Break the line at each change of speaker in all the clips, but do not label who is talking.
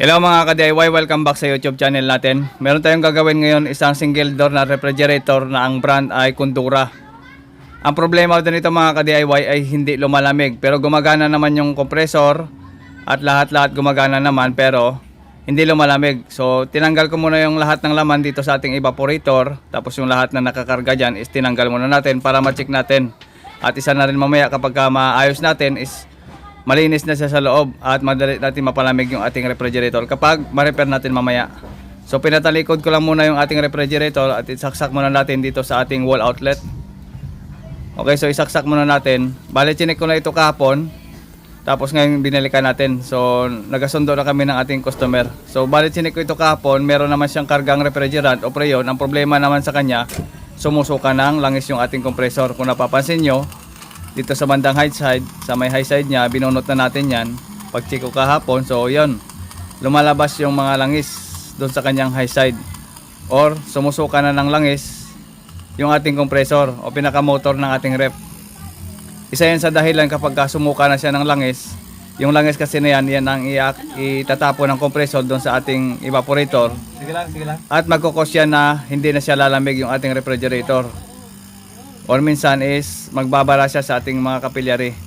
Hello mga ka-DIY, welcome back sa YouTube channel natin. Meron tayong gagawin ngayon isang single door na refrigerator na ang brand ay Kundura. Ang problema din nito mga ka-DIY ay hindi lumalamig pero gumagana naman yung compressor at lahat-lahat gumagana naman pero hindi lumalamig. So tinanggal ko muna yung lahat ng laman dito sa ating evaporator tapos yung lahat na nakakarga dyan is tinanggal muna natin para ma-check natin. At isa na rin mamaya kapag ka maayos natin is malinis na siya sa loob at madali natin mapalamig yung ating refrigerator kapag ma-repair natin mamaya. So pinatalikod ko lang muna yung ating refrigerator at isaksak muna natin dito sa ating wall outlet. Okay, so isaksak muna natin. Bale, chinek ko na ito kahapon. Tapos ngayon binalikan natin. So nagasundo na kami ng ating customer. So bale, chinek ko ito kahapon. Meron naman siyang kargang refrigerant o preyon. Ang problema naman sa kanya, sumusuka ng langis yung ating compressor. Kung napapansin nyo, dito sa bandang high side, sa may high side niya, binunot na natin yan. Pag check ko kahapon, so yun, lumalabas yung mga langis doon sa kanyang high side. Or sumusuka na ng langis yung ating compressor o pinaka-motor ng ating rep. Isa yan sa dahilan kapag ka sumuka na siya ng langis, yung langis kasi na yan, yan ang itatapon ng compressor doon sa ating evaporator
Sige lang, sige lang.
at magkukos yan na hindi na siya lalamig yung ating refrigerator. Or minsan is magbabara siya sa ating mga kapillary.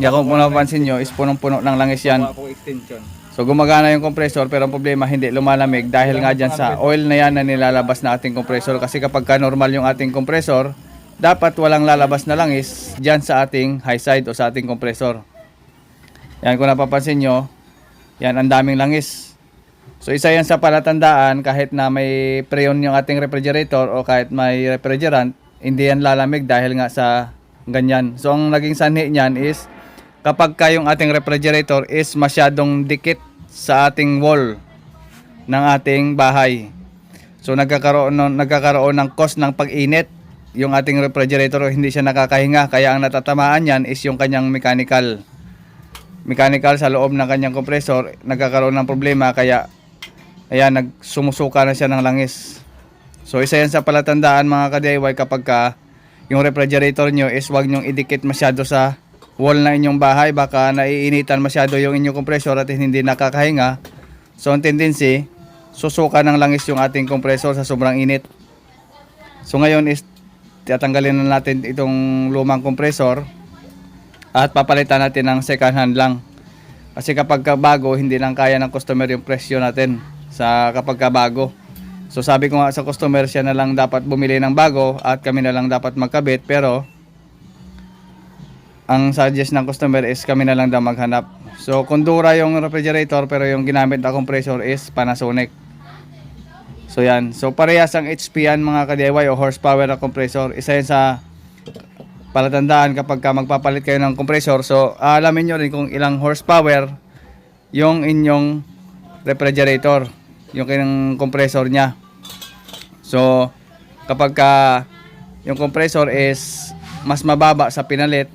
Kaya kung mapapansin nyo is punong-puno ng langis yan. So gumagana yung compressor pero ang problema hindi lumalamig dahil nga dyan sa oil na yan na nilalabas na ating compressor. Kasi kapag ka normal yung ating compressor, dapat walang lalabas na langis dyan sa ating high side o sa ating compressor. Yan kung napapansin nyo, yan ang daming langis. So isa yan sa palatandaan kahit na may preon yung ating refrigerator o kahit may refrigerant, hindi yan lalamig dahil nga sa ganyan. So ang naging sanhi niyan is kapag ka yung ating refrigerator is masyadong dikit sa ating wall ng ating bahay. So nagkakaroon ng, nagkakaroon ng cause ng pag-init yung ating refrigerator hindi siya nakakahinga kaya ang natatamaan niyan is yung kanyang mechanical mechanical sa loob ng kanyang compressor nagkakaroon ng problema kaya ayan nagsumusuka na siya ng langis so isa yan sa palatandaan mga ka-DIY kapag ka yung refrigerator nyo is wag nyong idikit masyado sa wall na inyong bahay baka naiinitan masyado yung inyong compressor at hindi nakakahinga so ang tendency susuka ng langis yung ating compressor sa sobrang init so ngayon is tatanggalin na natin itong lumang compressor at papalitan natin ng second hand lang. Kasi kapag ka bago, hindi lang kaya ng customer yung presyo natin sa kapag ka bago. So sabi ko nga sa customer, siya na lang dapat bumili ng bago at kami na lang dapat magkabit. Pero ang suggest ng customer is kami na lang daw maghanap. So Kundura yung refrigerator pero yung ginamit na compressor is Panasonic. So yan. So parehas ang HP yan mga ka-DIY o horsepower na compressor. Isa yan sa palatandaan kapag ka magpapalit kayo ng compressor. So alamin nyo rin kung ilang horsepower yung inyong refrigerator. Yung kanyang compressor niya. So kapag ka yung compressor is mas mababa sa pinalit,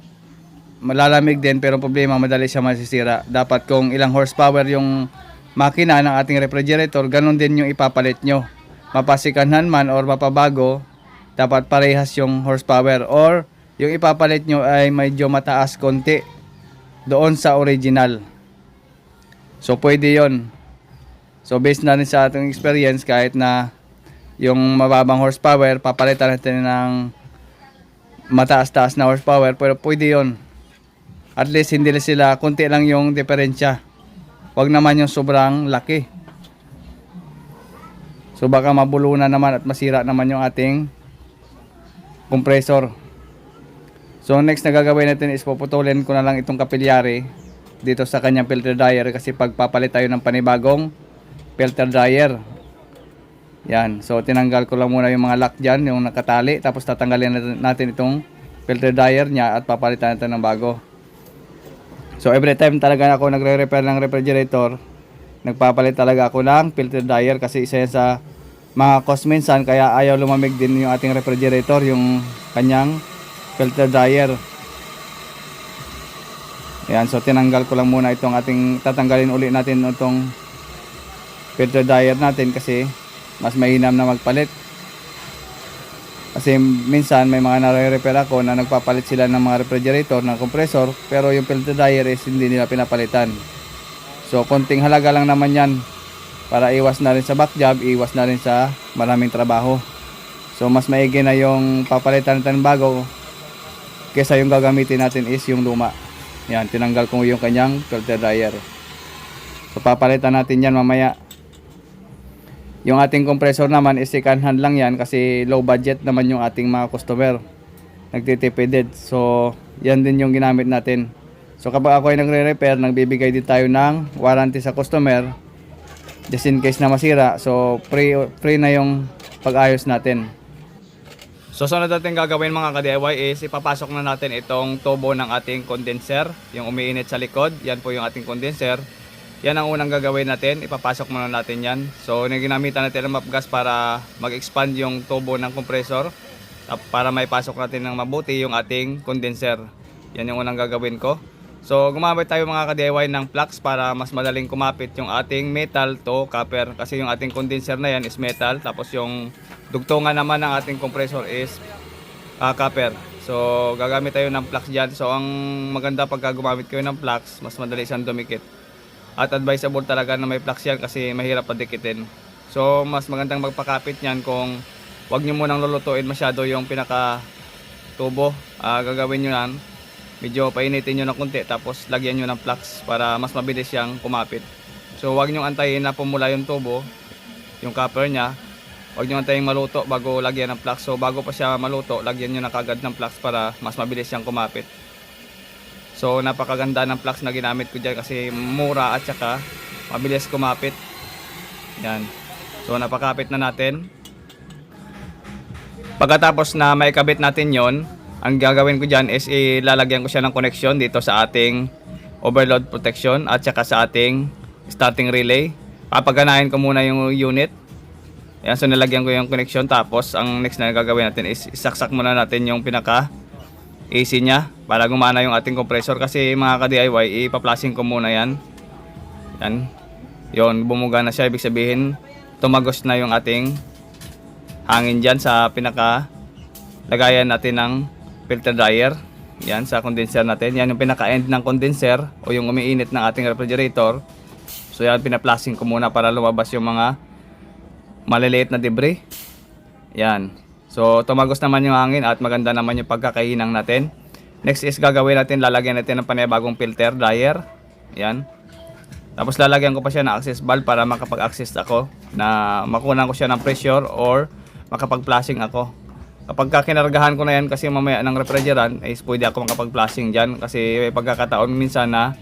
malalamig din pero problema madali siya masisira. Dapat kung ilang horsepower yung makina ng ating refrigerator, ganun din yung ipapalit nyo. Mapasikanhan man or mapabago, dapat parehas yung horsepower or yung ipapalit nyo ay medyo mataas konti doon sa original. So pwede yon. So based na rin sa ating experience kahit na yung mababang horsepower, papalitan natin ng mataas-taas na horsepower pero pwede yon. At least hindi sila, konti lang yung diferensya. Huwag naman yung sobrang laki. So baka mabulunan naman at masira naman yung ating compressor. So next na gagawin natin is puputulin ko na lang itong kapilyari dito sa kanyang filter dryer kasi pagpapalit tayo ng panibagong filter dryer. Yan. So tinanggal ko lang muna yung mga lock dyan, yung nakatali. Tapos tatanggalin natin- itong filter dryer niya at papalitan natin ng bago. So every time talaga ako nagre-repair ng refrigerator, nagpapalit talaga ako ng filter dryer kasi isa sa mga cost minsan kaya ayaw lumamig din yung ating refrigerator, yung kanyang filter dryer. Yan, so tinanggal ko lang muna itong ating tatanggalin uli natin itong filter dryer natin kasi mas mainam na magpalit. Kasi minsan may mga nare-repair ako na nagpapalit sila ng mga refrigerator ng compressor pero yung filter dryer is hindi nila pinapalitan. So konting halaga lang naman yan para iwas na rin sa back job, iwas na rin sa maraming trabaho. So mas maigi na yung papalitan natin bago kesa yung gagamitin natin is yung luma. Yan, tinanggal ko yung kanyang filter dryer. So papalitan natin yan mamaya. Yung ating compressor naman is second hand lang yan kasi low budget naman yung ating mga customer. Nagtitipid. So yan din yung ginamit natin. So kapag ako ay nagre-repair, nagbibigay din tayo ng warranty sa customer just in case na masira. So free, free na yung pag-ayos natin. So sunod natin gagawin mga ka-DIY is ipapasok na natin itong tubo ng ating condenser, yung umiinit sa likod. Yan po yung ating condenser. Yan ang unang gagawin natin, ipapasok muna natin yan. So ginamitan natin ang map gas para mag-expand yung tubo ng compressor para maipasok natin ng mabuti yung ating condenser. Yan yung unang gagawin ko. So gumamit tayo mga ka-DIY ng flux para mas madaling kumapit yung ating metal to copper kasi yung ating condenser na yan is metal tapos yung dugtungan naman ng ating compressor is ah, copper. So gagamit tayo ng flux dyan. So ang maganda pagka gumamit kayo ng flux, mas madali siyang dumikit. At advisable talaga na may flux yan kasi mahirap padikitin. So mas magandang magpakapit niyan kung wag nyo munang lulutuin masyado yung pinaka tubo. Ah, gagawin nyo yan. Medyo painitin nyo ng konti tapos lagyan nyo ng flux para mas mabilis siyang kumapit. So wag nyo antayin na pumula yung tubo, yung copper niya. Huwag nyo antayin maluto bago lagyan ng flux. So bago pa siya maluto, lagyan nyo na kagad ng flux para mas mabilis siyang kumapit. So napakaganda ng flux na ginamit ko dyan kasi mura at saka mabilis kumapit. Yan. So napakapit na natin. Pagkatapos na maikabit natin yon, ang gagawin ko dyan is ilalagyan ko siya ng connection dito sa ating overload protection at saka sa ating starting relay. Papaganahin ko muna yung unit. Yan, so nilagyan ko yung connection tapos ang next na gagawin natin is isaksak muna natin yung pinaka AC niya para gumana yung ating compressor kasi mga ka-DIY ipa-flashing ko muna yan. Yan. Yon, bumuga na siya ibig sabihin tumagos na yung ating hangin dyan sa pinaka lagayan natin ng filter dryer. Yan sa condenser natin. Yan yung pinaka-end ng condenser o yung umiinit ng ating refrigerator. So yan pinaplasing ko muna para lumabas yung mga maliliit na debris. Yan. So tumagos naman yung hangin at maganda naman yung pagkakahinang natin. Next is gagawin natin, lalagyan natin ng panibagong filter dryer. Yan. Tapos lalagyan ko pa siya ng access valve para makapag-access ako na makunan ko siya ng pressure or makapag-flashing ako. Kapag ka kinargahan ko na yan kasi mamaya ng refrigerant, is pwede ako makapag-flashing dyan kasi pagkakataon minsan na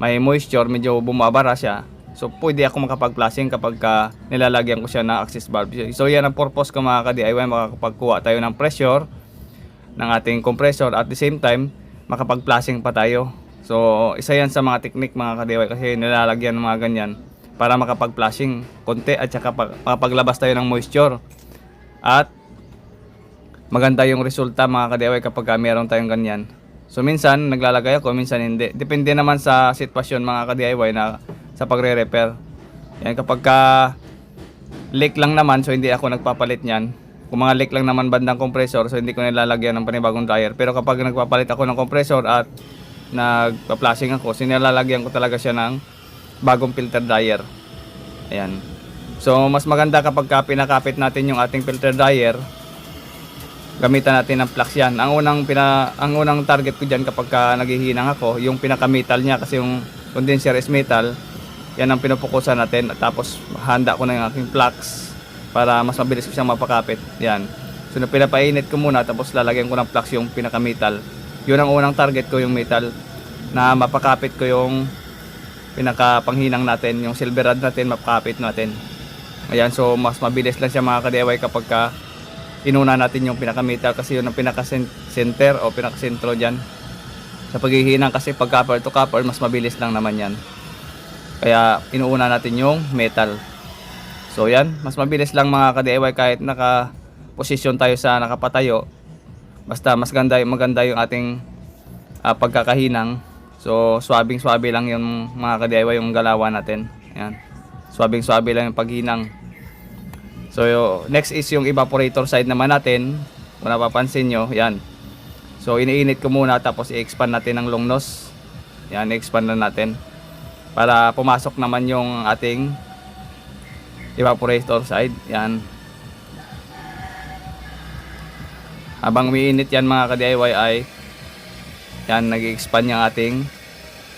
may moisture, medyo bumabara siya. So pwede ako makapag-flashing kapag ka nilalagyan ko siya ng access valve. So yan ang purpose ko mga ka-DIY, makakapagkuha tayo ng pressure ng ating compressor at the same time makapag-flashing pa tayo. So isa yan sa mga technique mga ka-DIY kasi nilalagyan ng mga ganyan para makapag-flashing konti at saka pag- makapaglabas tayo ng moisture. At maganda yung resulta mga ka-DIY kapag ka meron tayong ganyan. So minsan naglalagay ako, minsan hindi. Depende naman sa sitwasyon mga ka-DIY na sa pagre-repair. Yan kapag ka leak lang naman so hindi ako nagpapalit niyan. Kung mga leak lang naman bandang compressor so hindi ko nilalagyan ng panibagong dryer. Pero kapag nagpapalit ako ng compressor at nagpa-flashing ako, sinilalagyan ko talaga siya ng bagong filter dryer. Ayan. So mas maganda kapag ka pinakapit natin yung ating filter dryer, gamitan natin ng flux yan. Ang unang pina ang unang target ko diyan kapag ka naghihinang ako, yung pinaka-metal niya kasi yung condenser is metal. Yan ang pinupukusan natin. Tapos handa ko na yung aking flux para mas mabilis ko siyang mapakapit. Yan. So na pinapainit ko muna tapos lalagyan ko ng flux yung pinaka-metal. Yun ang unang target ko yung metal na mapakapit ko yung pinaka-panghinang natin, yung silver rod natin, mapakapit natin. Ayan, so mas mabilis lang siya mga ka-DIY kapag ka inuna natin yung pinaka-metal kasi yun ang pinaka-center o pinaka-sentro dyan. Sa paghihinang kasi pag copper to copper, mas mabilis lang naman yan. Kaya inuuna natin yung metal. So yan, mas mabilis lang mga ka-DIY kahit naka-posisyon tayo sa nakapatayo. Basta mas ganda, maganda yung ating ah, pagkakahinang. So swabing-swabe lang yung mga ka-DIY yung galawan natin. Yan. Swabing-swabe lang yung paghinang. So next is yung evaporator side naman natin. Kung napapansin nyo, yan. So iniinit ko muna tapos i-expand natin ng long nose. Yan, i-expand na natin. para pumasok naman yung ating evaporator side. Yan. Habang umiinit yan mga ka-DIY yan nag-expand yung ating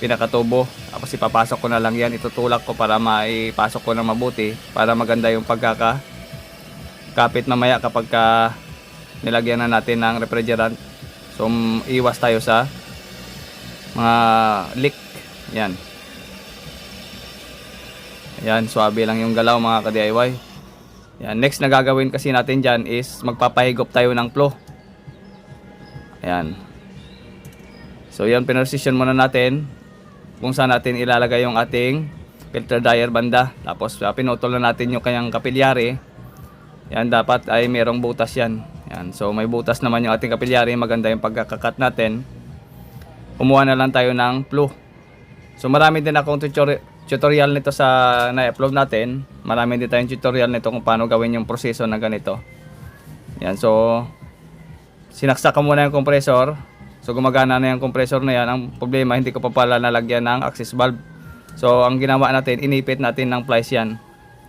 pinakatubo. Tapos ipapasok ko na lang yan. Itutulak ko para maipasok ko na mabuti para maganda yung pagkaka kapit mamaya kapag ka nilagyan na natin ng refrigerant. So iwas tayo sa mga leak. Yan. Yan, swabe lang yung galaw mga ka-DIY. Yan, next na gagawin kasi natin dyan is magpapahigop tayo ng flow. Ayan. So yan, pinrecision muna natin kung saan natin ilalagay yung ating filter dryer banda. Tapos uh, pinutol na natin yung kanyang kapilyari. Yan, dapat ay merong butas yan. Yan, so may butas naman yung ating kapilyari. Maganda yung pagkakakat natin. Kumuha na lang tayo ng flow. So marami din akong tutorial tutorial nito sa na-upload natin. Marami din tayong tutorial nito kung paano gawin yung proseso na ganito. Yan, so sinaksak ko muna yung compressor. So gumagana na yung compressor na yan. Ang problema, hindi ko pa pala nalagyan ng access valve. So ang ginawa natin, inipit natin ng plies yan.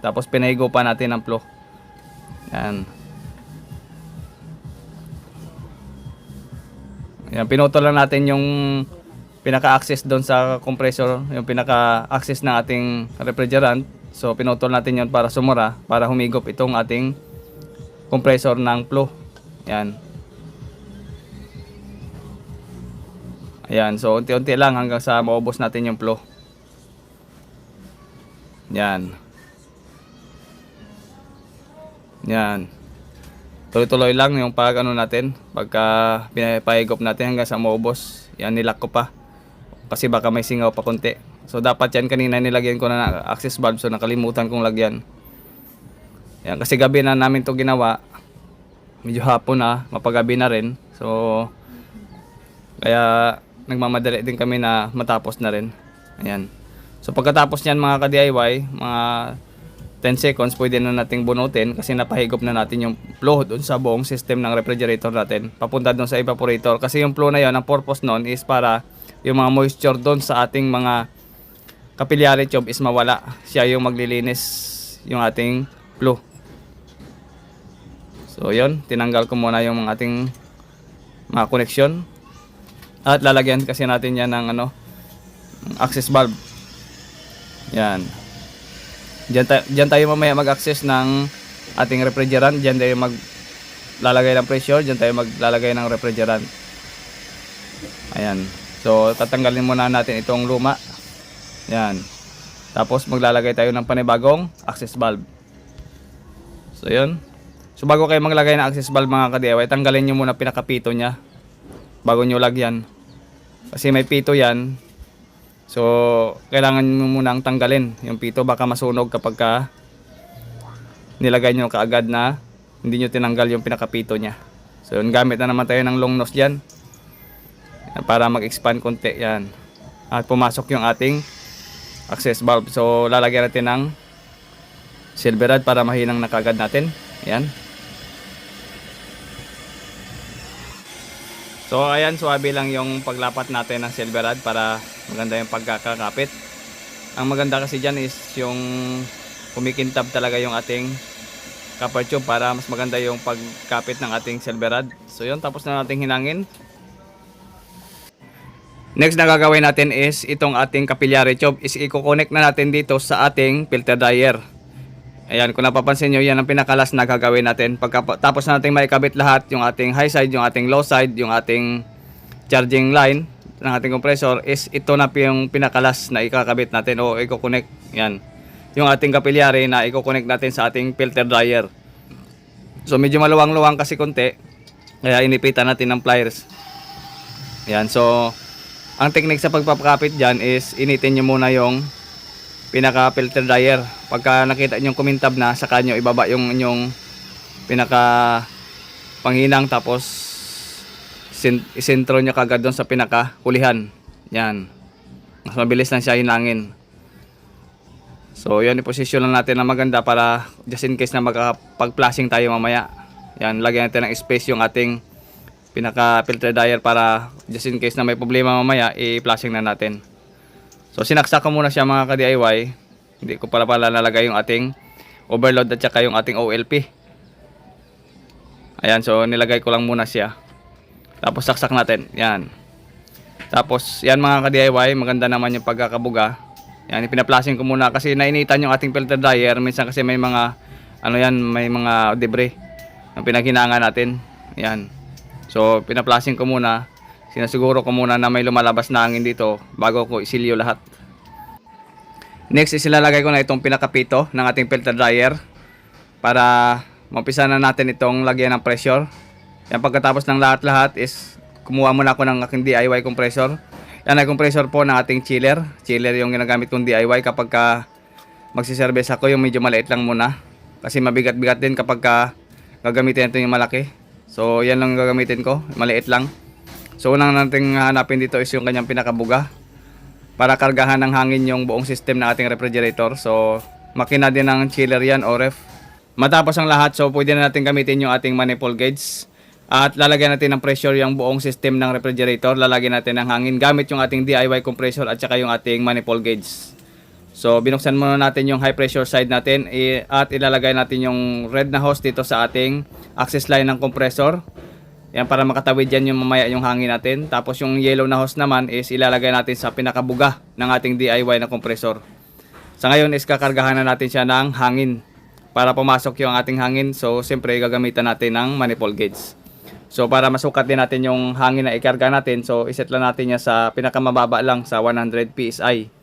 Tapos pinahigo pa natin ng flow. Yan. Yan, pinutol lang natin yung pinaka-access doon sa compressor, yung pinaka-access ng ating refrigerant. So pinutol natin yon para sumura, para humigop itong ating compressor ng flow. Yan. Ayan, so unti-unti lang hanggang sa maubos natin yung flow. Yan. Yan. Tuloy-tuloy lang yung pag ano natin, pagka pinapahigop natin hanggang sa maubos. Yan, nilak ko pa. Kasi baka may singaw pa konti. So dapat yan kanina nilagyan ko na access valve so nakalimutan kong lagyan. Yan, kasi gabi na namin to ginawa. Medyo hapon na, mapagabi na rin. So kaya nagmamadali din kami na matapos na rin. Ayan. So pagkatapos niyan mga ka-DIY, mga 10 seconds pwede na nating bunutin kasi napahigop na natin yung flow doon sa buong system ng refrigerator natin papunta doon sa evaporator kasi yung flow na yon ang purpose noon is para yung mga moisture doon sa ating mga capillary tube is mawala siya yung maglilinis yung ating flow so yon tinanggal ko muna yung ating mga connection at lalagyan kasi natin yan ng ano access valve yan Diyan, ta- diyan tayo mamaya mag-access ng ating refrigerant. Diyan tayo maglalagay ng pressure. Diyan tayo maglalagay ng refrigerant. Ayan. So, tatanggalin muna natin itong luma. Yan. Tapos, maglalagay tayo ng panibagong access valve. So, yun. So, bago kayo maglagay ng access valve mga ka-DIY, tanggalin nyo muna pinakapito niya. Bago nyo lagyan. Kasi may pito yan. So, kailangan mo munang tanggalin yung pito baka masunog kapag ka nilagay nyo kaagad na hindi nyo tinanggal yung pinakapito niya. So, yun, gamit na naman tayo ng long nose dyan para mag-expand konti yan. At pumasok yung ating access valve. So, lalagyan natin ng silver rod para mahinang na kaagad natin. Yan. So ayan, suwabe lang yung paglapat natin ng silver rod para maganda yung pagkakakapit. Ang maganda kasi dyan is yung kumikintab talaga yung ating copper tube para mas maganda yung pagkapit ng ating silver rod. So yun, tapos na nating hinangin. Next na gagawin natin is itong ating capillary tube is i-connect na natin dito sa ating filter dryer. Ayan, kung napapansin nyo, yan ang pinakalas na gagawin natin. Pagkatapos natin maikabit lahat, yung ating high side, yung ating low side, yung ating charging line ng ating compressor, is ito na yung pinakalas na ikakabit natin o i-connect. Yan. Yung ating kapiliary na i-connect natin sa ating filter dryer. So, medyo maluwang-luwang kasi konti. Kaya inipitan natin ng pliers. Yan, so, ang technique sa pagpapakapit dyan is initin nyo muna yung pinaka filter dryer. Pagka nakita niyo kumintab na, saka nyo ibaba yung inyong pinaka panghinang tapos isentro nyo kagad doon sa pinaka kulihan. Yan. Mas mabilis lang siya hinangin. So, yan i-position lang natin na maganda para just in case na magkapag-flashing tayo mamaya. Yan, lagyan natin ng space yung ating pinaka filter dryer para just in case na may problema mamaya, i-flashing na natin. So sinaksak ko muna siya mga ka-DIY. Hindi ko pala pala nalagay yung ating overload at saka yung ating OLP. Ayan, so nilagay ko lang muna siya. Tapos saksak natin. Yan. Tapos yan mga ka-DIY, maganda naman yung pagkakabuga. Yan, ipinaplasing ko muna kasi nainitan yung ating filter dryer. Minsan kasi may mga ano yan, may mga debris ang pinaghinangan natin. Yan. So, pinaplasing ko muna. Sinasiguro ko muna na may lumalabas na hangin dito bago ko isilyo lahat. Next is ilalagay ko na itong pinakapito ng ating filter dryer para mampisa na natin itong lagyan ng pressure. Yan pagkatapos ng lahat-lahat is kumuha muna ako ng aking DIY compressor. Yan ay compressor po ng ating chiller. Chiller yung ginagamit kong DIY kapag ka magsiservice ako yung medyo maliit lang muna. Kasi mabigat-bigat din kapag ka gagamitin natin yung malaki. So yan lang gagamitin ko, maliit lang. So unang nating hanapin dito is yung kanyang pinakabuga para kargahan ng hangin yung buong system ng ating refrigerator. So makina din ng chiller yan o ref. Matapos ang lahat, so pwede na natin gamitin yung ating manifold gauge. At lalagyan natin ng pressure yung buong system ng refrigerator. Lalagyan natin ng hangin gamit yung ating DIY compressor at saka yung ating manifold gauge. So binuksan muna natin yung high pressure side natin at ilalagay natin yung red na hose dito sa ating access line ng compressor. Yan para makatawid yan yung mamaya yung hangin natin. Tapos yung yellow na hose naman is ilalagay natin sa pinakabuga ng ating DIY na compressor. Sa ngayon is kakargahan na natin siya ng hangin para pumasok yung ating hangin. So siyempre gagamitan natin ng manifold gauge. So para masukat din natin yung hangin na ikarga natin, so iset lang natin niya sa pinakamababa lang sa 100 PSI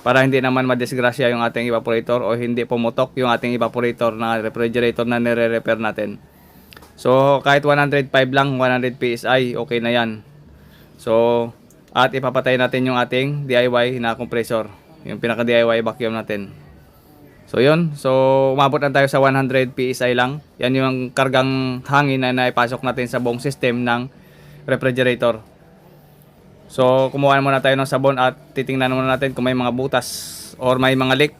para hindi naman madisgrasya yung ating evaporator o hindi pumutok yung ating evaporator na refrigerator na nire-repair natin. So kahit 105 lang, 100 PSI, okay na yan. So at ipapatay natin yung ating DIY na compressor, yung pinaka DIY vacuum natin. So yun, so umabot na tayo sa 100 PSI lang. Yan yung kargang hangin na naipasok natin sa buong system ng refrigerator. So kumuha muna tayo ng sabon at titingnan muna natin kung may mga butas or may mga leak.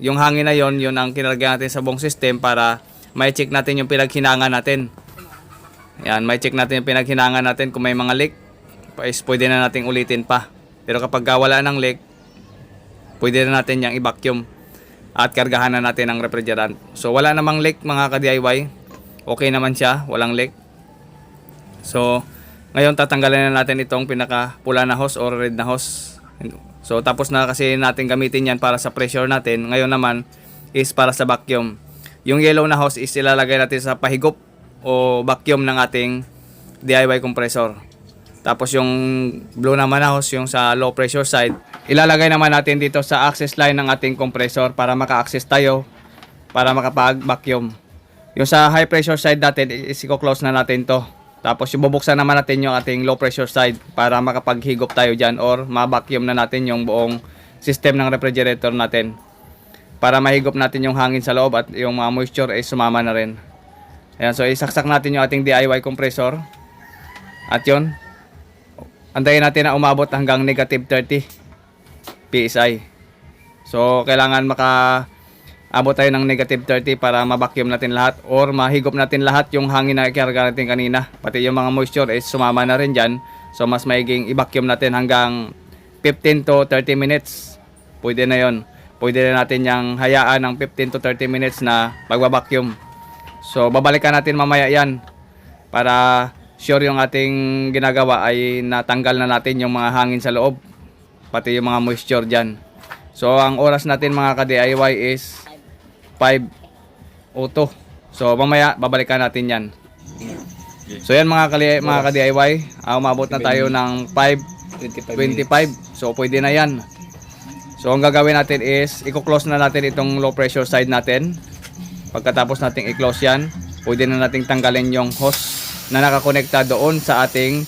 Yung hangin na yon, yun ang kinarga natin sa buong system para may check natin yung pinaghinangan natin. Yan, may check natin yung pinaghinangan natin kung may mga leak. Is pwede na nating ulitin pa. Pero kapag wala ng leak, pwede na natin yung i-vacuum at kargahan na natin ang refrigerant. So wala namang leak mga ka-DIY. Okay naman siya, walang leak. So ngayon tatanggalin na natin itong pinaka pula na hose or red na hose. So tapos na kasi natin gamitin yan para sa pressure natin. Ngayon naman is para sa vacuum. Yung yellow na hose is ilalagay natin sa pahigop o vacuum ng ating DIY compressor. Tapos yung blue naman na hose, yung sa low pressure side, ilalagay naman natin dito sa access line ng ating compressor para maka-access tayo para makapag-vacuum. Yung sa high pressure side natin, is i-close na natin to. Tapos yung bubuksan naman natin yung ating low pressure side para makapaghigop tayo dyan or ma-vacuum na natin yung buong system ng refrigerator natin. Para mahigop natin yung hangin sa loob at yung mga moisture ay sumama na rin. Ayan, so isaksak natin yung ating DIY compressor. At yun, antayin natin na umabot hanggang negative 30 PSI. So, kailangan maka abot tayo ng negative 30 para ma-vacuum natin lahat or mahigop natin lahat yung hangin na ikarga natin kanina. Pati yung mga moisture is sumama na rin dyan. So, mas maiging i-vacuum natin hanggang 15 to 30 minutes. Pwede na yon. Pwede na natin yung hayaan ng 15 to 30 minutes na magbabacuum. So, babalikan natin mamaya yan para sure yung ating ginagawa ay natanggal na natin yung mga hangin sa loob pati yung mga moisture dyan. So ang oras natin mga ka-DIY is 5.02 so mamaya babalikan natin yan. So yan mga, kali, mga ka-DIY ah, umabot na tayo ng 5.25 so pwede na yan so ang gagawin natin is i-close na natin itong low pressure side natin pagkatapos nating i-close yan pwede na nating tanggalin yung hose na nakakonekta doon sa ating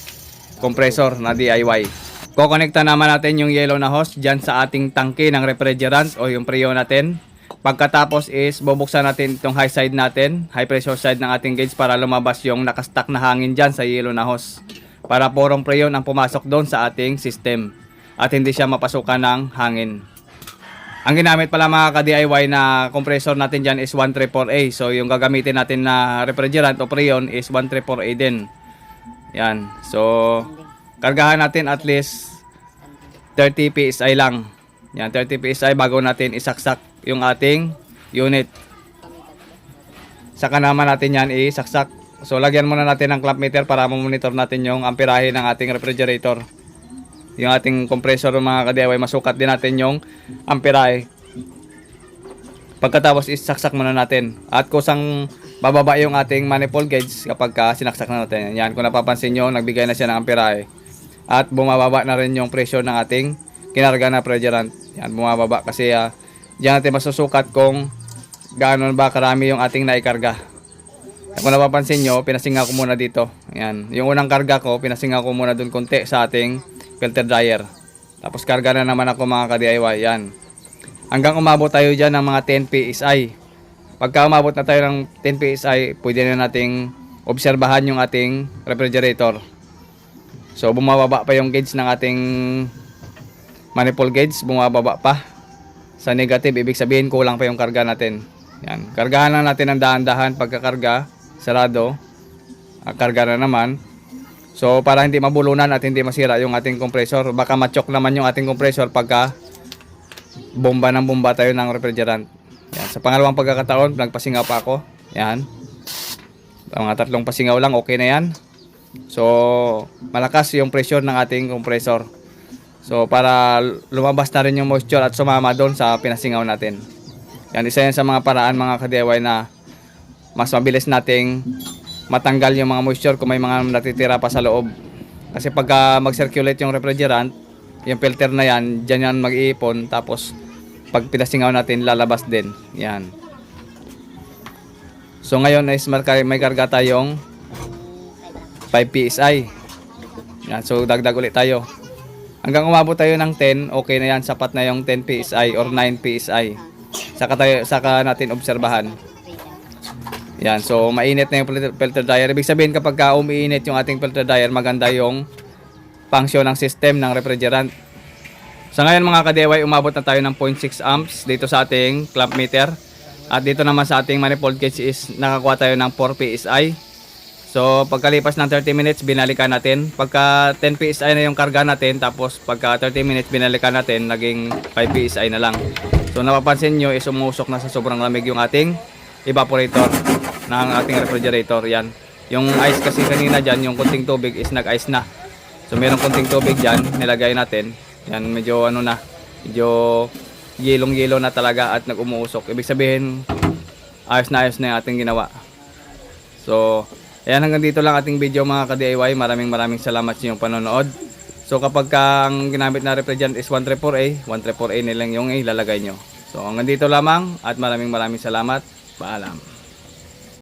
compressor na DIY. Kokonekta naman natin yung yellow na hose dyan sa ating tangke ng refrigerant o yung preo natin. Pagkatapos is bubuksan natin itong high side natin, high pressure side ng ating gauge para lumabas yung nakastack na hangin dyan sa yellow na hose. Para porong preyon ang pumasok doon sa ating system at hindi siya mapasukan ng hangin. Ang ginamit pala mga ka-DIY na compressor natin dyan is 134A. So yung gagamitin natin na refrigerant o preon is 134A din. Yan. So kargahan natin at least 30 PSI lang. Yan, 30 PSI bago natin isaksak yung ating unit. Saka naman natin yan isaksak. So, lagyan muna natin ng clamp meter para monitor natin yung amperahe ng ating refrigerator. Yung ating compressor mga ka-DIY, masukat din natin yung amperahe. Pagkatapos isaksak muna natin. At kusang bababa yung ating manifold gauge kapag ka sinaksak na natin. Yan, kung napapansin nyo, nagbigay na siya ng amperahe. At bumababa na rin yung pressure ng ating kinarga na refrigerant. Yan, bumababa kasi uh, diyan natin masusukat kung gaano ba karami yung ating naikarga. Kung napapansin nyo, pinasinga ko muna dito. Yan. Yung unang karga ko, pinasinga ko muna dun konti sa ating filter dryer. Tapos karga na naman ako mga ka-DIY. Yan. Hanggang umabot tayo dyan ng mga 10 PSI. Pagka umabot na tayo ng 10 PSI, pwede na nating obserbahan yung ating refrigerator. So bumababa pa yung gauge ng ating manifold gauge, bumababa pa. Sa negative, ibig sabihin kulang pa yung karga natin. Yan. Kargahan lang natin ng dahan-dahan pagkakarga, sarado. Karga na naman. So para hindi mabulunan at hindi masira yung ating compressor, baka machok naman yung ating compressor pagka bomba ng bomba tayo ng refrigerant. Yan. Sa pangalawang pagkakataon, nagpasingaw pa ako. Yan. Mga tatlong pasingaw lang, okay na yan. So, malakas yung pressure ng ating compressor. So, para lumabas na rin yung moisture at sumama doon sa pinasingaw natin. Yan, isa yan sa mga paraan mga ka-DIY na mas mabilis nating matanggal yung mga moisture kung may mga natitira pa sa loob. Kasi pagka mag-circulate yung refrigerant, yung filter na yan, dyan yan mag-iipon. Tapos, pag pinasingaw natin, lalabas din. Yan. So, ngayon is may karga tayong 5 PSI. Yan, so dagdag ulit tayo. Hanggang umabot tayo ng 10, okay na yan, sapat na yung 10 PSI or 9 PSI. Saka tayo saka natin obserbahan. Yan, so mainit na yung filter- dryer. Ibig sabihin kapag ka umiinit yung ating filter dryer, maganda yung function ng system ng refrigerant. Sa ngayon mga ka-DIY, umabot na tayo ng 0.6 amps dito sa ating clamp meter. At dito naman sa ating manifold gauge is nakakuha tayo ng 4 PSI. So, pagkalipas ng 30 minutes, binalikan natin. Pagka 10 PSI na yung karga natin, tapos pagka 30 minutes, binalikan natin, naging 5 PSI na lang. So, napapansin nyo is umusok na sa sobrang lamig yung ating evaporator ng ating refrigerator. Yan. Yung ice kasi kanina dyan, yung kunting tubig is nag-ice na. So, meron kunting tubig dyan, nilagay natin. Yan, medyo ano na, medyo yelong-yelo na talaga at nag-umuusok. Ibig sabihin, ayos na ayos na yung ating ginawa. So, ayan hanggang dito lang ating video mga ka-DIY. Maraming maraming salamat sa inyong panonood. So, kapag ka ang ginamit na refrigerant is 134A, 134A na lang yung ilalagay nyo. So, hanggang dito lamang at maraming maraming salamat. Paalam.